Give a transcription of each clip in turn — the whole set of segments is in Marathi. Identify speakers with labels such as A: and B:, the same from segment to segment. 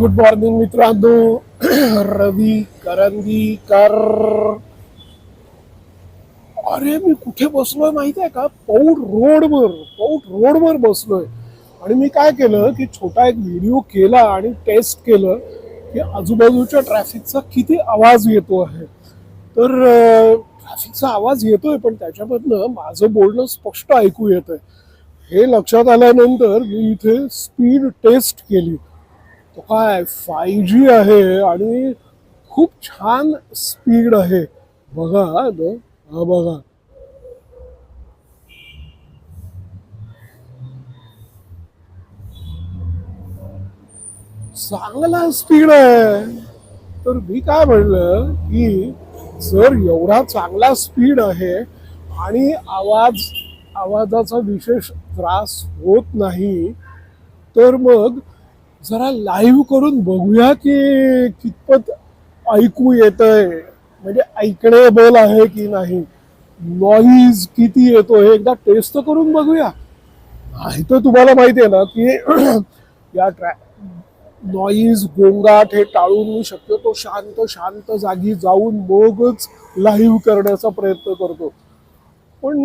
A: गुड मॉर्निंग मित्रांनो रवी करंदीकर अरे मी कुठे बसलोय माहिती आहे का? पौड रोडवर पौड रोडवर बसलोय. आणि मी काय केलं की छोटा एक व्हिडिओ केला आणि टेस्ट केलं की आजूबाजूच्या ट्रॅफिकचा किती आवाज येतो आहे. तर ट्रॅफिकचा आवाज येतोय पण त्याच्यामधनं माझं बोलणं स्पष्ट ऐकू येत आहे हे लक्षात आल्यानंतर मी इथे स्पीड टेस्ट केली. काय फाय जी आहे आणि खूप छान स्पीड आहे. बघा हा बघा. चांगला स्पीड आहे. तर मी काय म्हणलं की जर एवढा चांगला स्पीड आहे आणि आवाज आवाजाचा विशेष त्रास होत नाही तर मग जरा लाईव्ह करून बघूया की कितपत ऐकू येतंय. म्हणजे ऐकणेबल आहे की नाही? नॉईज किती येतो हे एकदा टेस्ट करून बघूया. नाही तर तुम्हाला माहिती आहे ना की या ट्रॅ नॉईज गोंगाट हे टाळून मी शक्यतो शांत शांत जागी जाऊन मगच लाईव्ह करण्याचा प्रयत्न करतो. पण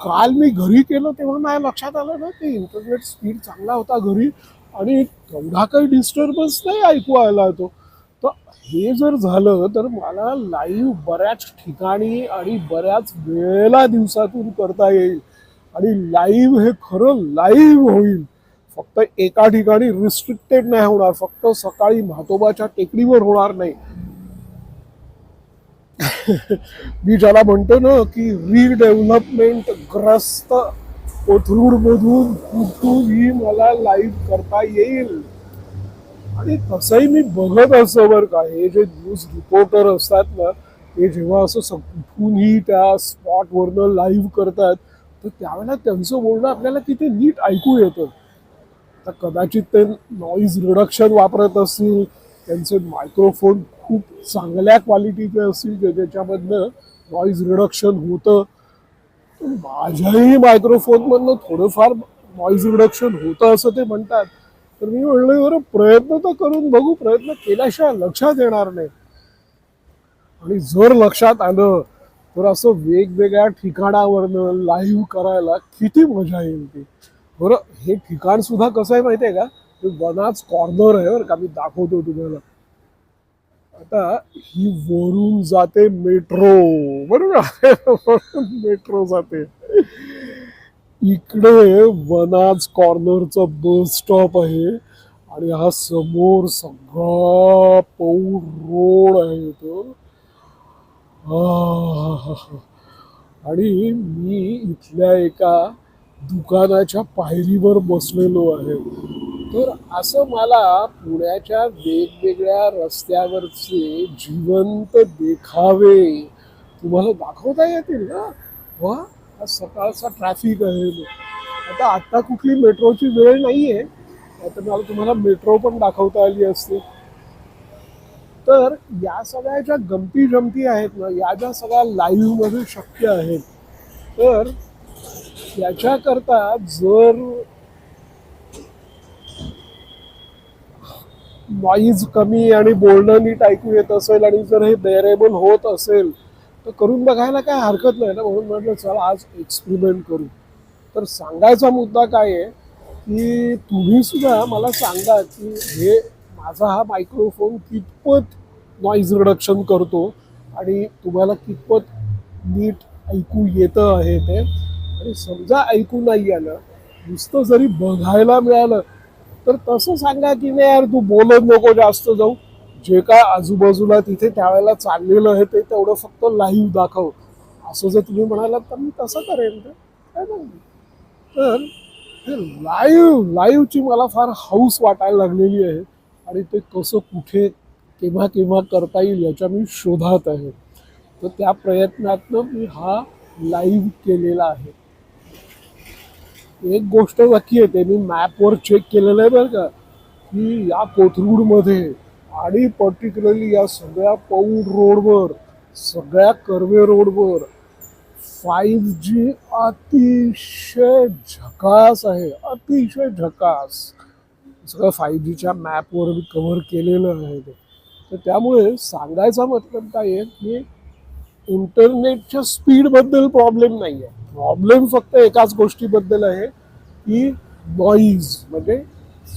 A: काल मी घरी केलं तेव्हा माझ्या लक्षात आलं ना की इंटरनेट स्पीड चांगला होता घरी. आणि तेवढा काही डिस्टर्बन्स नाही ऐकू आला तो तर हे जर झालं तर मला लाईव्ह बऱ्याच ठिकाणी आणि बऱ्याच वेळेला दिवसातून करता येईल. आणि लाईव्ह हे खरं लाईव्ह होईल. फक्त एका ठिकाणी रिस्ट्रिक्टेड नाही होणार. फक्त सकाळी म्हातोबाच्या टेकडीवर होणार नाही. मी ज्याला म्हणतो ना की रिडेव्हलपमेंट ग्रस्त कोथरूड मधून कुठूनही मला लाईव्ह करता येईल? आणि तसंही मी बघत असं बरं का हे जे न्यूज रिपोर्टर असतात ना ते जेव्हा असं कुठूनही त्या स्पॉटवरनं लाईव्ह करतात तर त्यावेळेला त्यांचं बोलणं आपल्याला किती नीट ऐकू येतं. तर कदाचित ते नॉईज रिडक्शन वापरत असतील त्यांचे मायक्रोफोन खूप चांगल्या क्वालिटीचे असतील ज्याच्यामधनं नॉईज रिडक्शन होतं. माझ्याही मायक्रोफोनमधनं थोडंफार नॉईज रिडक्शन होतं असं ते म्हणतात. तर मी म्हणलं बरं प्रयत्न तर करून बघू. प्रयत्न केल्याशिवाय लक्षात येणार नाही. आणि जर लक्षात आलं तर असं वेगवेगळ्या ठिकाणावरनं लाईव्ह करायला किती मजा येईल ती. बरं हे ठिकाण सुद्धा कसं आहे माहिती आहे का ते वनाच कॉर्नर आहे बरं का मी दाखवतो तुम्हाला. आता ही वरून जाते मेट्रो. बरोबर? मेट्रो जाते. इकडे वनाज कॉर्नरचा बस स्टॉप आहे आणि हा समोर सगळा पौर रोड आहे तो आणि मी इथल्या एका दुकानाच्या पायरीवर बसलेलो आहे. तर असं मला पुण्याच्या वेगवेगळ्या रस्त्यावरचे जिवंत देखावे तुम्हाला दाखवता येतील ना? वा हा सकाळचा ट्रॅफिक आहे आता आत्ता कुठली मेट्रोची वेळ नाही आहे आता मला तुम्हाला मेट्रो पण दाखवता आली असते. तर या सगळ्या ज्या गमती जमती आहेत ना या ज्या सगळ्या लाईव्हमध्ये शक्य आहेत तर याच्याकरता जर नॉईज कमी आणि बोलणं नीट ऐकू येत असेल आणि जर हे बेअरेबल होत असेल तर करून बघायला काय हरकत नाही ना? म्हणून म्हटलं चला आज एक्सपेरिमेंट करू. तर सांगायचा मुद्दा काय आहे की तुम्ही सुद्धा मला सांगा की हे माझा हा मायक्रोफोन कितपत नॉईज रिडक्शन करतो आणि तुम्हाला कितपत नीट ऐकू येतं आहे ते. आणि समजा ऐकू नाही आलं नुसतं जरी बघायला मिळालं तर तसं सांगा की नाही यार तू बोलत नको जास्त जाऊ. जे काय आजूबाजूला तिथे त्यावेळेला चाललेलं आहे ते तेवढं फक्त लाईव्ह दाखव. असं जर तुम्ही म्हणालात तर मी तसं करेन. ते काय तर हे लाईव्ह लाईव्हची मला फार हाऊस वाटायला लागलेली आहे. आणि ते कसं कुठे केव्हा केव्हा करता येईल याच्या मी शोधात आहे. तर त्या प्रयत्नातनं मी हा लाईव्ह केलेला आहे. एक गोष्ट नक्की येते मी मॅपवर चेक केलेलं आहे बरं का की या कोथरूडमध्ये आणि पर्टिक्युलरली या सगळ्या पौड रोडवर सगळ्या कर्वे रोडवर फाईव्ह जी अतिशय झकास आहे अतिशय झकास. सगळं फाईव्ह जीच्या मॅपवर मी कव्हर केलेलं आहे. ते तर त्यामुळे सांगायचा मतलब काय आहे की इंटरनेटच्या स्पीडबद्दल प्रॉब्लेम नाही आहे प्रॉब्लेम फक्त एकाच गोष्टीबद्दल आहे की नॉईज म्हणजे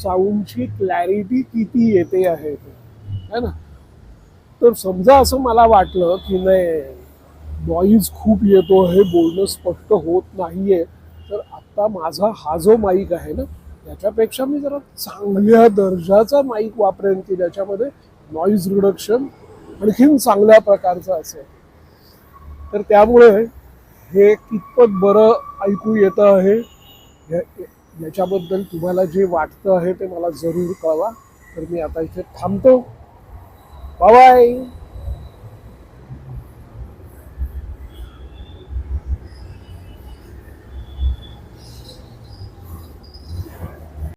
A: साऊंडची क्लॅरिटी किती येते आहे ते. है ना? तर समजा असं मला वाटलं की नाही नॉईज खूप येतो आहे बोलणं स्पष्ट होत नाही आहे तर आत्ता माझा हा जो माईक आहे ना याच्यापेक्षा मी जरा चांगल्या दर्जाचा माईक वापरेन की ज्याच्यामध्ये नॉईज रिडक्शन आणखीन चांगल्या प्रकारचं असेल. तर त्यामुळे हे कितपत बरं ऐकू येतं आहे याच्याबद्दल तुम्हाला जे वाटतं आहे ते मला जरूर कळवा. तर मी आता इथे थांबतो. बाय